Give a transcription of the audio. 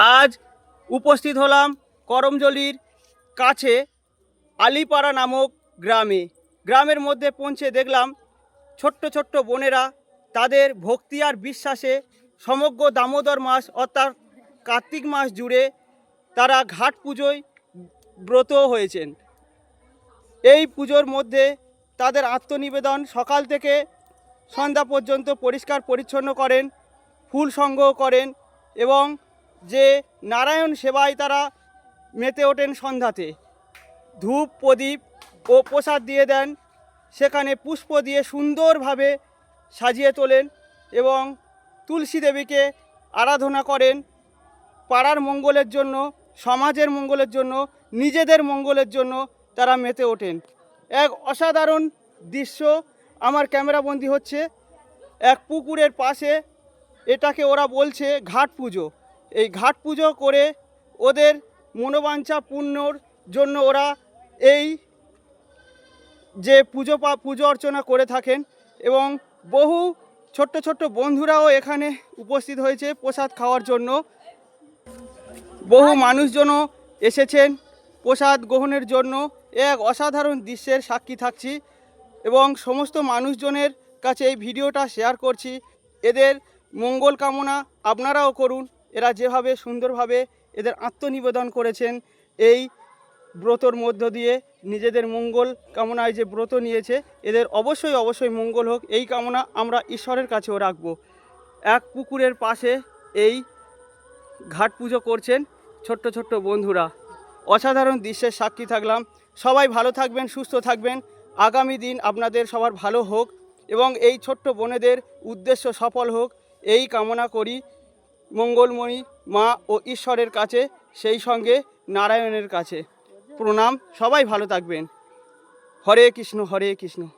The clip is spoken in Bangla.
আজ উপস্থিত হলাম করমজলির কাছে আলিপাড়া নামক গ্রামে। গ্রামের মধ্যে পৌঁছে দেখলাম ছোট্ট ছোট্ট বোনেরা তাদের ভক্তি আর বিশ্বাসে সমগ্র দামোদর মাস অর্থাৎ কার্তিক মাস জুড়ে তারা ঘাট পুজোয় ব্রত হয়েছেন। এই পুজোর মধ্যে তাদের আত্মনিবেদন সকাল থেকে সন্ধ্যা পর্যন্ত পরিষ্কার পরিচ্ছন্ন করেন, ফুল সংগ্রহ করেন এবং যে নারায়ণ সেবায় তারা মেতে ওঠেন সন্ধ্যাতে। ধূপ, প্রদীপ ও প্রসাদ দিয়ে দেন। সেখানে পুষ্প দিয়ে সুন্দরভাবে সাজিয়ে তোলেন এবং তুলসী দেবীকে আরাধনা করেন। পাড়ার মঙ্গলের জন্য, সমাজের মঙ্গলের জন্য, নিজেদের মঙ্গলের জন্য তারা মেতে ওঠেন। এক অসাধারণ দৃশ্য আমার ক্যামেরাবন্দি হচ্ছে। এক পুকুরের পাশে এটাকে ওরা বলছে ঘাট পুজো। এই ঘাট পুজো করে ওদের মনোবাঞ্ছা পূর্ণর জন্য ওরা এই যে পুজো পা, পুজো অর্চনা করে থাকেন এবং বহু ছোট্ট ছোট্ট বন্ধুরাও এখানে উপস্থিত হয়েছে প্রসাদ খাওয়ার জন্য। বহু মানুষজনও এসেছেন প্রসাদ গ্রহণের জন্য। এক অসাধারণ দৃশ্যের সাক্ষী থাকছি এবং সমস্ত মানুষজনের কাছে এই ভিডিওটা শেয়ার করছি। এদের মঙ্গল কামনা আপনারাও করুন। এরা যেভাবে সুন্দরভাবে এদের আত্মনিবেদন করেছেন, এই ব্রতর মধ্য দিয়ে নিজেদের মঙ্গল কামনায় যে ব্রত নিয়েছে, এদের অবশ্যই অবশ্যই মঙ্গল হোক, এই কামনা আমরা ঈশ্বরের কাছেও রাখব। এক পুকুরের পাশে এই ঘাট পুজো করছেন ছোট্ট ছোট্ট বন্ধুরা। অসাধারণ দৃশ্যের সাক্ষী থাকলাম। সবাই ভালো থাকবেন, সুস্থ থাকবেন। আগামী দিন আপনাদের সবার ভালো হোক এবং এই ছোট্ট বোনেদের উদ্দেশ্য সফল হোক, এই কামনা করি। মঙ্গলমণি মা ও ঈশ্বরের কাছে, সেই সঙ্গে নারায়ণের কাছে। প্রণাম, সবাই ভালো থাকবেন। হরে কৃষ্ণ হরে কৃষ্ণ।